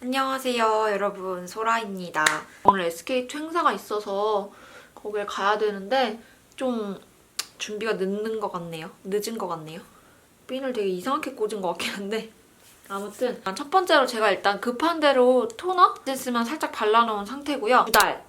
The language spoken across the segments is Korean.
안녕하세요 여러분. 소라입니다. 오늘 SK2 행사가 있어서 거길 가야 되는데 좀 준비가 늦는 것 같네요. 늦은 것 같네요. 핀을 되게 이상하게 꽂은 것 같긴 한데. 아무튼 첫 번째로 제가 일단 급한 대로 토너? 에센스만 살짝 발라놓은 상태고요. 두달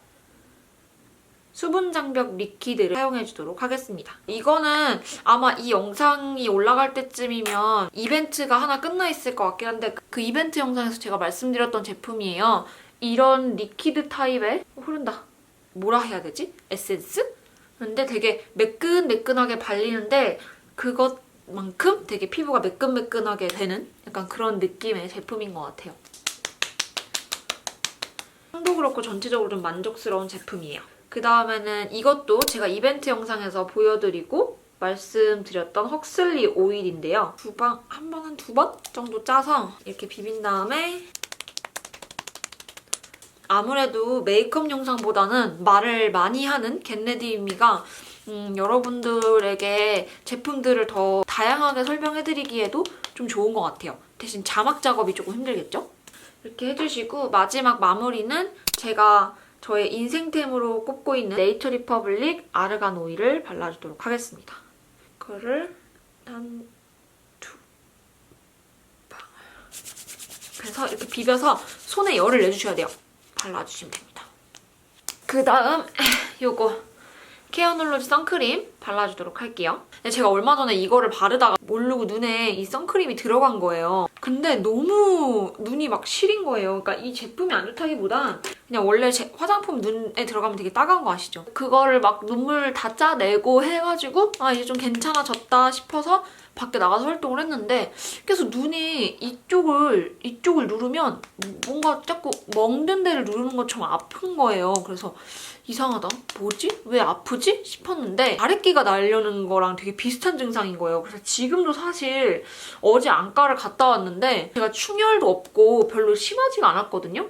수분 장벽 리퀴드를 사용해주도록 하겠습니다. 이거는 아마 이 영상이 올라갈 때쯤이면 이벤트가 하나 끝나 있을 것 같긴 한데 그 이벤트 영상에서 제가 말씀드렸던 제품이에요. 이런 리퀴드 타입의 어, 흐른다. 뭐라 해야 되지? 에센스? 근데 되게 매끈매끈하게 발리는데 그것만큼 되게 피부가 매끈매끈하게 되는 약간 그런 느낌의 제품인 것 같아요. 향도 그렇고 전체적으로 좀 만족스러운 제품이에요. 그 다음에는 이것도 제가 이벤트 영상에서 보여드리고 말씀드렸던 헉슬리 오일인데요. 두 방, 한번한두번 정도 짜서 이렇게 비빈 다음에 아무래도 메이크업 영상보다는 말을 많이 하는 겟레디미가 음, 여러분들에게 제품들을 더 다양하게 설명해드리기에도 좀 좋은 것 같아요. 대신 자막 작업이 조금 힘들겠죠? 이렇게 해주시고 마지막 마무리는 제가 저의 인생템으로 꼽고 있는 네이처 리퍼블릭 아르간 오일을 발라주도록 하겠습니다. 그거를 한 두 방울. 그래서 이렇게 비벼서 손에 열을 내주셔야 돼요. 발라주시면 됩니다. 그 다음 요거 케어놀로지 선크림 발라주도록 할게요. 제가 얼마 전에 이거를 바르다가 모르고 눈에 이 선크림이 들어간 거예요. 근데 너무 눈이 막 시린 거예요. 그러니까 이 제품이 안 좋다기보단 그냥 원래 제 화장품 눈에 들어가면 되게 따가운 거 아시죠? 그거를 막 눈물 다 짜내고 해가지고 아 이제 좀 괜찮아졌다 싶어서 밖에 나가서 활동을 했는데 계속 눈이 이쪽을 이쪽을 누르면 뭔가 자꾸 멍든 데를 누르는 것처럼 아픈 거예요. 그래서 이상하다. 뭐지? 왜 아프지? 싶었는데 아랫기가 날려는 거랑 되게 비슷한 증상인 거예요. 그래서 지금도 사실 어제 안과를 갔다 왔는데 제가 충혈도 없고 별로 심하지가 않았거든요.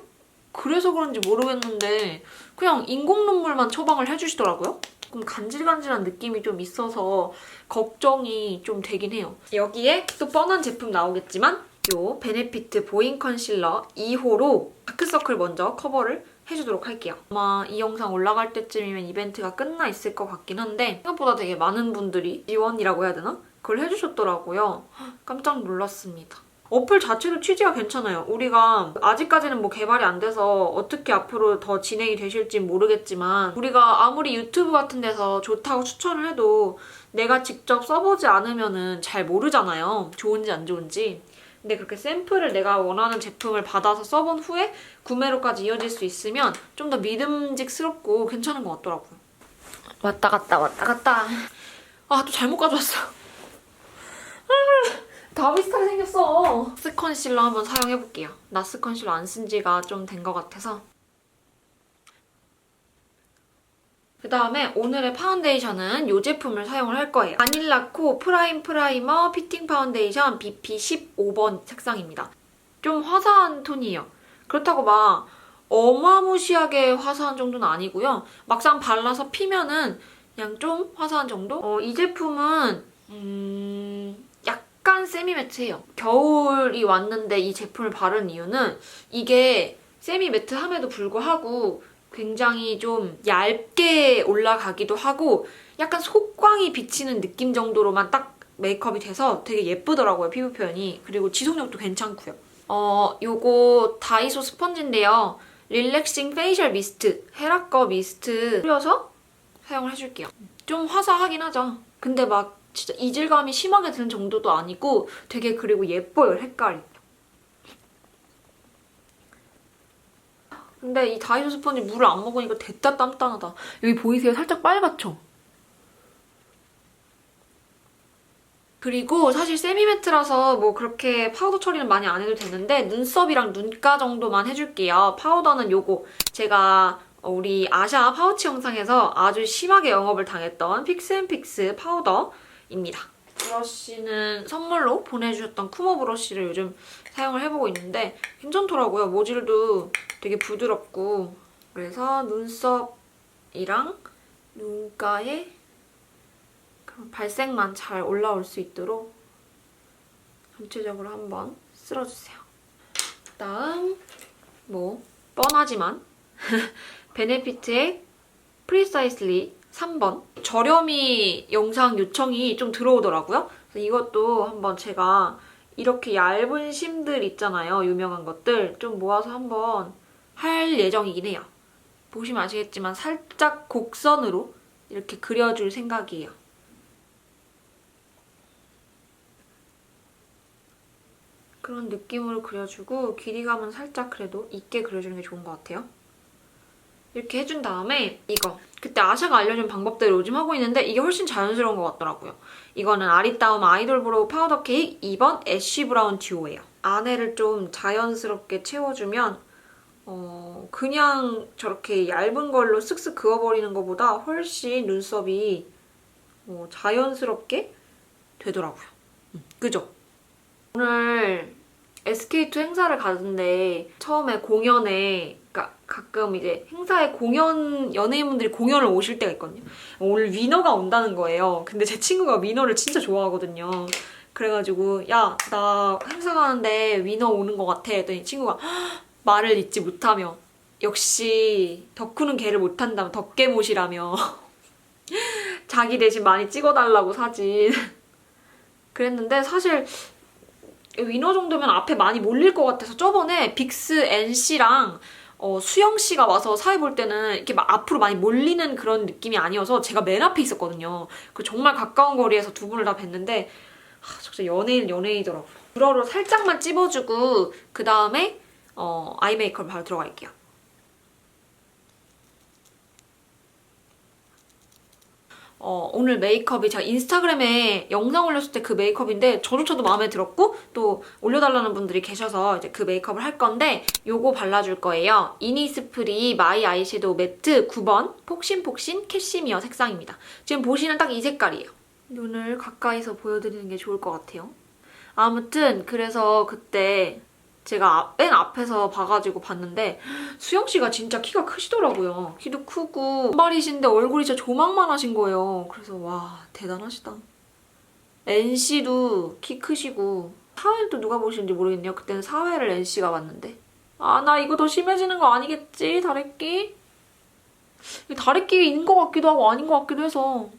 그래서 그런지 모르겠는데 그냥 인공 눈물만 처방을 해주시더라고요. 조금 간질간질한 느낌이 좀 있어서 걱정이 좀 되긴 해요. 여기에 또 뻔한 제품 나오겠지만 요 베네피트 보잉 컨실러 2호로 다크서클 먼저 커버를 해주도록 할게요. 아마 이 영상 올라갈 때쯤이면 이벤트가 끝나 있을 것 같긴 한데 생각보다 되게 많은 분들이 지원이라고 해야 되나? 그걸 해주셨더라고요. 깜짝 놀랐습니다. 어플 자체도 취지가 괜찮아요. 우리가 아직까지는 뭐 개발이 안 돼서 어떻게 앞으로 더 진행이 되실지 모르겠지만 우리가 아무리 유튜브 같은 데서 좋다고 추천을 해도 내가 직접 써보지 않으면은 잘 모르잖아요. 좋은지 안 좋은지. 근데 그렇게 샘플을 내가 원하는 제품을 받아서 써본 후에 구매로까지 이어질 수 있으면 좀 더 믿음직스럽고 괜찮은 것 같더라고요. 왔다 갔다 왔다 갔다. 아 또 잘못 가져왔어. 다 비슷하게 생겼어. 나스 컨실러 한번 사용해볼게요. 나스 컨실러 안 쓴 지가 좀 된 것 같아서. 그 다음에 오늘의 파운데이션은 이 제품을 사용을 할 거예요. 바닐라코 프라임 프라이머 피팅 파운데이션 BP 15번 색상입니다. 좀 화사한 톤이에요. 그렇다고 막 어마무시하게 화사한 정도는 아니고요. 막상 발라서 피면은 그냥 좀 화사한 정도? 어, 이 제품은 음... 약간 세미매트해요. 겨울이 왔는데 이 제품을 바른 이유는 이게 세미매트함에도 불구하고 굉장히 좀 얇게 올라가기도 하고 약간 속광이 비치는 느낌 정도로만 딱 메이크업이 돼서 되게 예쁘더라고요, 피부 표현이. 그리고 지속력도 괜찮고요. 어, 요거 다이소 스펀지인데요. 릴렉싱 페이셜 미스트, 헤라꺼 미스트 뿌려서 사용을 해줄게요. 좀 화사하긴 하죠. 근데 막 진짜 이질감이 심하게 드는 정도도 아니고 되게 그리고 예뻐요, 색깔이. 근데 이 다이소 스펀지 물을 안 먹으니까 됐다 딴딴하다. 여기 보이세요? 살짝 빨갛죠? 그리고 사실 세미매트라서 뭐 그렇게 파우더 처리는 많이 안 해도 되는데 눈썹이랑 눈가 정도만 해줄게요. 파우더는 요거 제가 우리 아샤 파우치 영상에서 아주 심하게 영업을 당했던 픽스앤픽스 파우더입니다. 브러쉬는 선물로 보내주셨던 쿠모 브러쉬를 요즘 사용을 해보고 있는데 괜찮더라고요. 모질도 되게 부드럽고 그래서 눈썹이랑 눈가에 발색만 잘 올라올 수 있도록 전체적으로 한번 쓸어주세요. 다음 뭐 뻔하지만 베네피트의 프리사이슬리 3번 저렴이 영상 요청이 좀 들어오더라고요. 그래서 이것도 한번 제가 이렇게 얇은 심들 있잖아요. 유명한 것들 좀 모아서 한번 할 예정이긴 해요. 보시면 아시겠지만 살짝 곡선으로 이렇게 그려줄 생각이에요. 그런 느낌으로 그려주고 길이감은 살짝 그래도 있게 그려주는 게 좋은 것 같아요. 이렇게 해준 다음에 이거 그때 아샤가 알려준 방법대로 요즘 하고 있는데 이게 훨씬 자연스러운 것 같더라고요. 이거는 아리따움 아이돌 브로우 파우더 케이크 2번 애쉬 브라운 듀오예요. 안에를 좀 자연스럽게 채워주면 어, 그냥 저렇게 얇은 걸로 쓱쓱 그어버리는 것보다 훨씬 눈썹이 어, 자연스럽게 되더라고요. 음, 그죠? 오늘 SK2 행사를 가는데 처음에 공연에 그러니까 가끔 이제 행사에 공연 연예인분들이 공연을 오실 때가 있거든요. 오늘 위너가 온다는 거예요. 근데 제 친구가 위너를 진짜 좋아하거든요. 그래가지고 야 나 행사 가는데 위너 오는 것 같아 했더니 친구가 "헉, 말을 잊지 못하며 역시 덕후는 개를 못한다며 덕개못이라며 자기 대신 많이 찍어달라고 사진 그랬는데 사실 위너 정도면 앞에 많이 몰릴 것 같아서 저번에 빅스 NC랑 어, 수영 씨가 와서 사회 볼 때는 이렇게 막 앞으로 많이 몰리는 그런 느낌이 아니어서 제가 맨 앞에 있었거든요. 그 정말 가까운 거리에서 두 분을 다 뵀는데 아, 진짜 연예인 연예인이더라고요. 브러로 살짝만 찝어주고 그 다음에 어, 아이 메이크업 바로 들어갈게요. 어, 오늘 메이크업이 제가 인스타그램에 영상 올렸을 때 그 메이크업인데 저조차도 마음에 들었고 또 올려달라는 분들이 계셔서 이제 그 메이크업을 할 건데 요거 발라줄 거예요. 이니스프리 마이 아이섀도우 매트 9번 폭신폭신 캐시미어 색상입니다. 지금 보시는 딱 이 색깔이에요. 눈을 가까이서 보여드리는 게 좋을 것 같아요. 아무튼 그래서 그때 제가 앞- 맨 앞에서 봐가지고 봤는데 수영 씨가 진짜 키가 크시더라고요. 키도 크고 말이신데 얼굴이 진짜 조망만 하신 거예요. 그래서 와 대단하시다. NC도 키 크시고 사회는 또 누가 보시는지 모르겠네요. 그때는 사회를 NC가 봤는데 아 나 이거 더 심해지는 거 아니겠지 다래끼? 다래끼인 것 같기도 하고 아닌 것 같기도 해서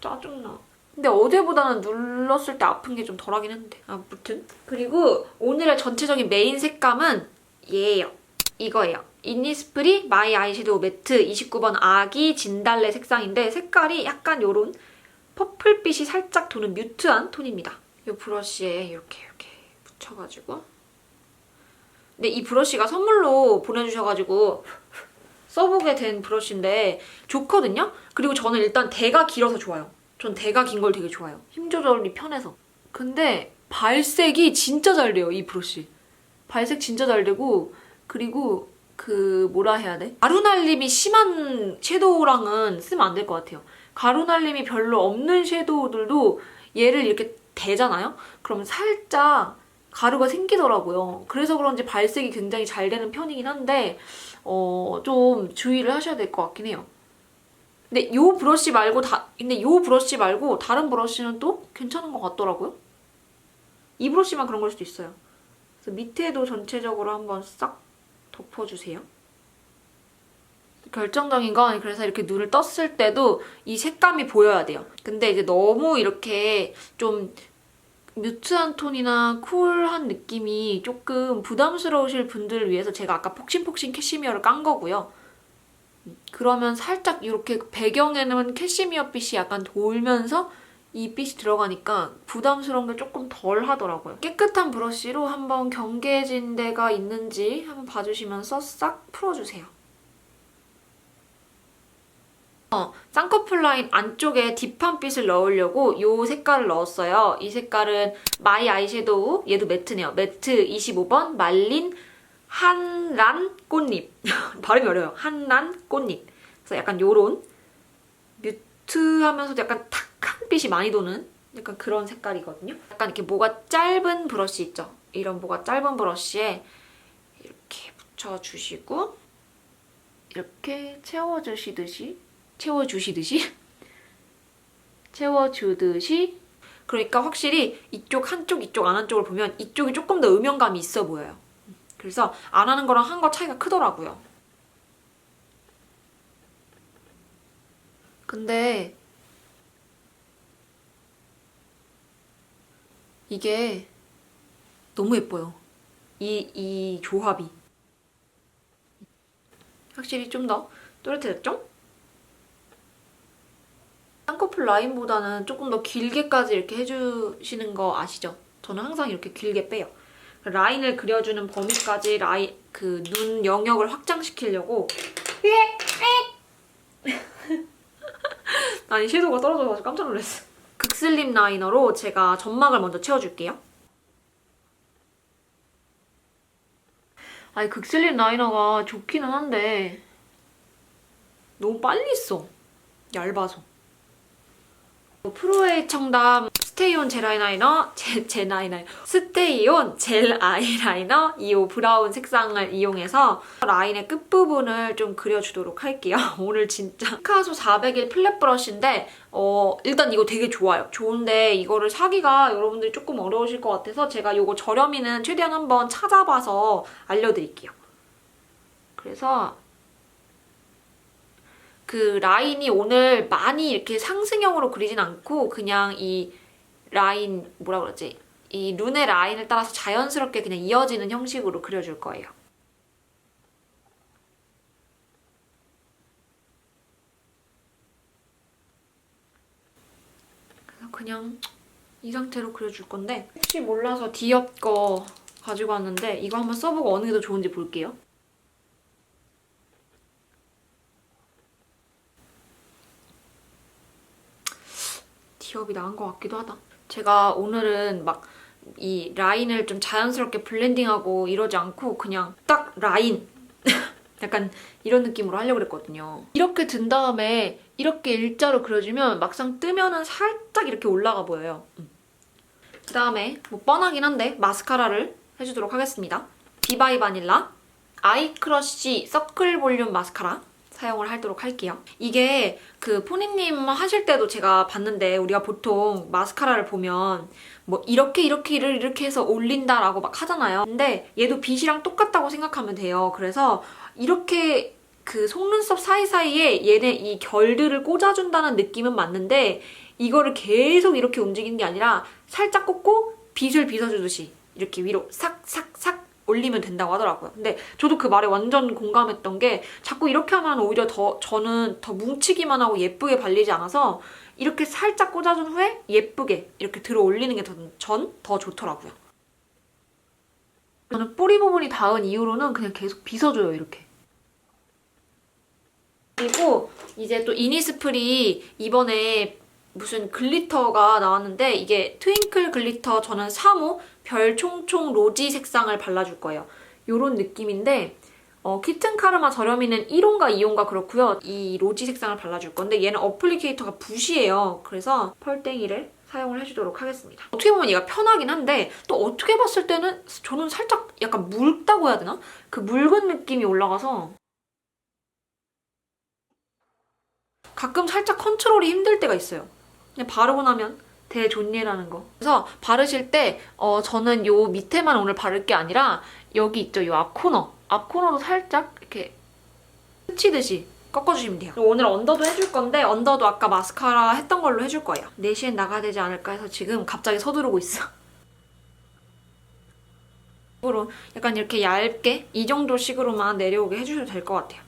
짜증나. 근데 어제보다는 눌렀을 때 아픈 게 좀 덜하긴 했는데. 아무튼. 그리고 오늘의 전체적인 메인 색감은 얘예요. 이거예요. 인니스프리 마이 아이섀도우 매트 29번 아기 진달래 색상인데 색깔이 약간 요런 퍼플빛이 살짝 도는 뮤트한 톤입니다. 이 브러쉬에 이렇게 이렇게 붙여가지고. 근데 이 브러쉬가 선물로 보내주셔가지고 써보게 된 브러쉬인데 좋거든요? 그리고 저는 일단 대가 길어서 좋아요 전 대가 긴 걸 되게 좋아해요. 힘 조절이 편해서. 근데 발색이 진짜 잘 돼요, 이 브러쉬. 발색 진짜 잘 되고 그리고 그 뭐라 해야 돼? 가루 날림이 심한 섀도우랑은 쓰면 안 될 것 같아요. 가루 날림이 별로 없는 섀도우들도 얘를 이렇게 대잖아요? 그럼 살짝 가루가 생기더라고요. 그래서 그런지 발색이 굉장히 잘 되는 편이긴 한데 어, 좀 주의를 하셔야 될 것 같긴 해요. 근데 요 브러쉬 말고 다 근데 요 브러쉬 말고 다른 브러쉬는 또 괜찮은 것 같더라고요. 이 브러쉬만 그런 걸 수도 있어요. 그래서 밑에도 전체적으로 한번 싹 덮어주세요. 결정적인 건 그래서 이렇게 눈을 떴을 때도 이 색감이 보여야 돼요. 근데 이제 너무 이렇게 좀 뮤트한 톤이나 쿨한 느낌이 조금 부담스러우실 분들을 위해서 제가 아까 폭신폭신 캐시미어를 깐 거고요. 그러면 살짝 이렇게 배경에는 캐시미어 빛이 약간 돌면서 이 빛이 들어가니까 부담스러운 게 조금 덜 하더라고요. 깨끗한 브러쉬로 한번 경계진 데가 있는지 한번 봐주시면서 싹 풀어주세요. 어, 쌍꺼풀 라인 안쪽에 딥한 빛을 넣으려고 이 색깔을 넣었어요. 이 색깔은 마이 아이섀도우, 얘도 매트네요. 매트 25번 말린 한란 꽃잎. 발음이 어려워요. 한란 꽃잎. 그래서 약간 요런 뮤트하면서도 약간 탁한 빛이 많이 도는 약간 그런 색깔이거든요. 약간 이렇게 뭐가 짧은 브러쉬 있죠? 이런 뭐가 짧은 브러쉬에 이렇게 붙여주시고 이렇게 채워주시듯이 채워주시듯이 채워주듯이 그러니까 확실히 이쪽 한쪽 이쪽 안 한쪽을 보면 이쪽이 조금 더 음영감이 있어 보여요. 그래서 안 하는 거랑 한 거 차이가 크더라고요. 근데 이게 너무 예뻐요. 이, 이 조합이. 확실히 좀 더 또렷해졌죠? 쌍꺼풀 라인보다는 조금 더 길게까지 이렇게 해주시는 거 아시죠? 저는 항상 이렇게 길게 빼요. 라인을 그려주는 범위까지 라인 그 눈 영역을 확장시키려고 아니 섀도우가 떨어져가지고 깜짝 놀랐어. 극슬림 라이너로 제가 점막을 먼저 채워줄게요. 아니 극슬림 라이너가 좋기는 한데 너무 빨리 써. 얇아서. 프로웨이 청담 스테이온 젤 아이라이너, 제, 젤 아이라이너, 스테이온 젤 아이라이너 이 브라운 색상을 이용해서 라인의 끝부분을 좀 그려주도록 할게요. 오늘 진짜 피카소 401 플랫 브러쉬인데 어, 일단 이거 되게 좋아요. 좋은데 이거를 사기가 여러분들이 조금 어려우실 것 같아서 제가 이거 저렴이는 최대한 한번 찾아봐서 알려드릴게요. 그래서 그 라인이 오늘 많이 이렇게 상승형으로 그리진 않고 그냥 이 라인 뭐라 그러지? 이 눈의 라인을 따라서 자연스럽게 그냥 이어지는 형식으로 그려줄 거예요. 그래서 그냥 이 상태로 그려줄 건데 혹시 몰라서 디업 거 가지고 왔는데 이거 한번 써보고 어느 게 더 좋은지 볼게요. 디업이 나은 것 같기도 하다. 제가 오늘은 막 이 라인을 좀 자연스럽게 블렌딩하고 이러지 않고 그냥 딱 라인 약간 이런 느낌으로 하려고 그랬거든요. 이렇게 든 다음에 이렇게 일자로 그려주면 막상 뜨면은 살짝 이렇게 올라가 보여요. 음. 그 다음에 뭐 뻔하긴 한데 마스카라를 해주도록 하겠습니다. 비바이 바닐라 아이크러쉬 서클 볼륨 마스카라 사용을 하도록 할게요. 이게 그 포니님 하실 때도 제가 봤는데 우리가 보통 마스카라를 보면 뭐 이렇게 이렇게 이렇게 해서 올린다라고 막 하잖아요. 근데 얘도 빗이랑 똑같다고 생각하면 돼요. 그래서 이렇게 그 속눈썹 사이사이에 얘네 이 결들을 꽂아준다는 느낌은 맞는데 이거를 계속 이렇게 움직이는 게 아니라 살짝 꽂고 빗을 빗어주듯이 이렇게 위로 싹싹싹 올리면 된다고 하더라고요. 근데 저도 그 말에 완전 공감했던 게 자꾸 이렇게 하면 오히려 더 저는 더 뭉치기만 하고 예쁘게 발리지 않아서 이렇게 살짝 꽂아준 후에 예쁘게 이렇게 들어 올리는 게 전 더 좋더라고요. 저는 뿌리 부분이 닿은 이후로는 그냥 계속 빗어줘요, 이렇게. 그리고 이제 또 이니스프리 이번에 무슨 글리터가 나왔는데 이게 트윙클 글리터 저는 3호 별 총총 로지 색상을 발라줄 거예요. 요런 느낌인데 어, 키튼 카르마 저렴이는 1호인가 2호인가 그렇고요. 이 로지 색상을 발라줄 건데 얘는 어플리케이터가 붓이에요. 그래서 펄땡이를 사용을 해주도록 하겠습니다. 어떻게 보면 얘가 편하긴 한데 또 어떻게 봤을 때는 저는 살짝 약간 묽다고 해야 되나? 그 묽은 느낌이 올라가서 가끔 살짝 컨트롤이 힘들 때가 있어요. 그냥 바르고 나면 대존예라는 거. 그래서 바르실 때 어, 저는 요 밑에만 오늘 바를 게 아니라 여기 있죠, 요 앞 코너. 앞 코너도 살짝 이렇게 스치듯이 꺾어주시면 돼요. 오늘 언더도 해줄 건데 언더도 아까 마스카라 했던 걸로 해줄 거예요. 4시엔 나가야 되지 않을까 해서 지금 갑자기 서두르고 있어. 으로 약간 이렇게 얇게 이 정도 식으로만 내려오게 해주셔도 될 것 같아요.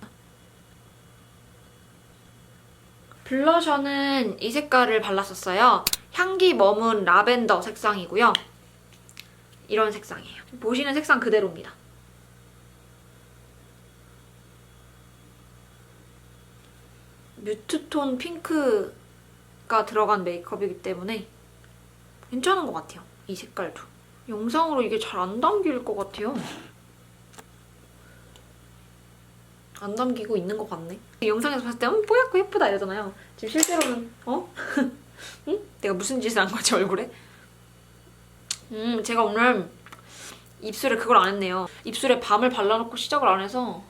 블러셔는 이 색깔을 발랐었어요. 향기 머문 라벤더 색상이고요. 이런 색상이에요. 보시는 색상 그대로입니다. 뮤트톤 핑크가 들어간 메이크업이기 때문에 괜찮은 것 같아요. 이 색깔도. 영상으로 이게 잘 안 담길 것 같아요. 안 담기고 있는 것 같네. 영상에서 봤을 때 음, 뽀얗고 예쁘다 이러잖아요. 지금 실제로는 어? 응? 내가 무슨 짓을 한 거지 얼굴에? 음 제가 오늘 입술에 그걸 안 했네요. 입술에 밤을 발라놓고 시작을 안 해서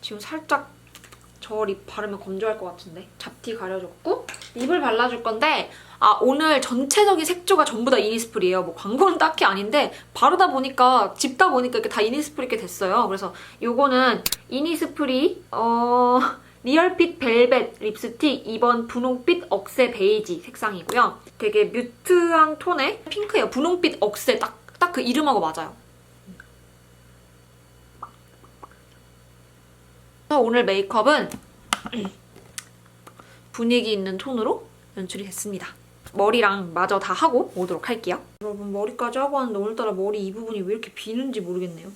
지금 살짝 저 립 바르면 건조할 것 같은데 잡티 가려줬고 립을 발라줄 건데 아 오늘 전체적인 색조가 전부 다 이니스프리예요. 뭐 광고는 딱히 아닌데 바르다 보니까 집다 보니까 이렇게 다 이니스프리 게 됐어요. 그래서 요거는 이니스프리 어 리얼핏 벨벳 립스틱 2번 분홍빛 억새 베이지 색상이고요. 되게 뮤트한 톤의 핑크예요. 분홍빛 억새 딱 딱 그 이름하고 맞아요. 오늘 메이크업은 분위기 있는 톤으로 연출이 됐습니다. 머리랑 마저 다 하고 오도록 할게요. 여러분 머리까지 하고 왔는데 오늘따라 머리 이 부분이 왜 이렇게 비는지 모르겠네요.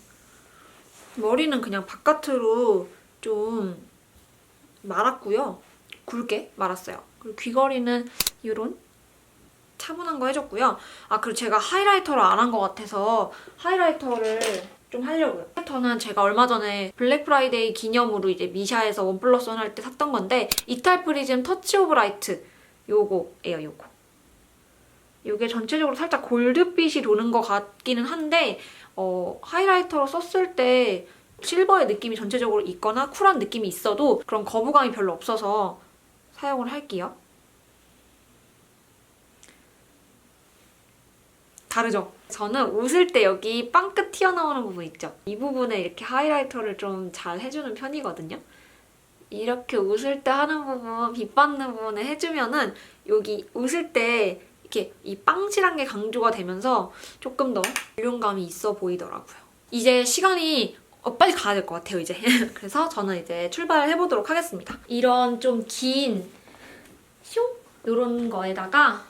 머리는 그냥 바깥으로 좀 말았고요. 굵게 말았어요. 그리고 귀걸이는 이런 차분한 거 해줬고요. 아 그리고 제가 하이라이터를 안 한 것 같아서 하이라이터를 좀 하려고요. 하이라이터는 제가 얼마 전에 블랙 프라이데이 기념으로 이제 미샤에서 원 플러스 원 할 때 샀던 건데 이탈 프리즘 터치 오브 라이트 요거예요, 요거. 요게 전체적으로 살짝 골드빛이 도는 것 같기는 한데 어, 하이라이터로 썼을 때 실버의 느낌이 전체적으로 있거나 쿨한 느낌이 있어도 그런 거부감이 별로 없어서 사용을 할게요. 다르죠? 저는 웃을 때 여기 빵끝 튀어나오는 부분 있죠? 이 부분에 이렇게 하이라이터를 좀 잘 해주는 편이거든요. 이렇게 웃을 때 하는 부분, 빛 받는 부분에 해주면은 여기 웃을 때 이렇게 이 빵실한 게 강조가 되면서 조금 더 볼륨감이 있어 보이더라고요. 이제 시간이 어, 빨리 가야 될 것 같아요, 이제. 그래서 저는 이제 출발을 해보도록 하겠습니다. 이런 좀 긴, 슝! 이런 거에다가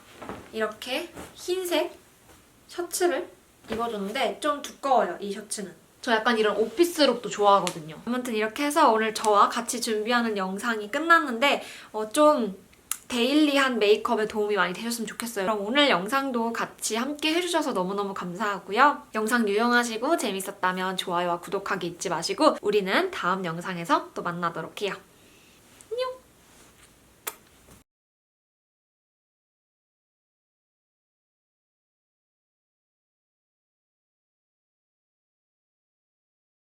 이렇게 흰색 셔츠를 입어줬는데 좀 두꺼워요, 이 셔츠는. 저 약간 이런 오피스룩도 좋아하거든요. 아무튼 이렇게 해서 오늘 저와 같이 준비하는 영상이 끝났는데 어, 좀 데일리한 메이크업에 도움이 많이 되셨으면 좋겠어요. 그럼 오늘 영상도 같이 함께 해주셔서 너무너무 감사하고요. 영상 유용하시고 재밌었다면 좋아요와 구독하기 잊지 마시고 우리는 다음 영상에서 또 만나도록 해요.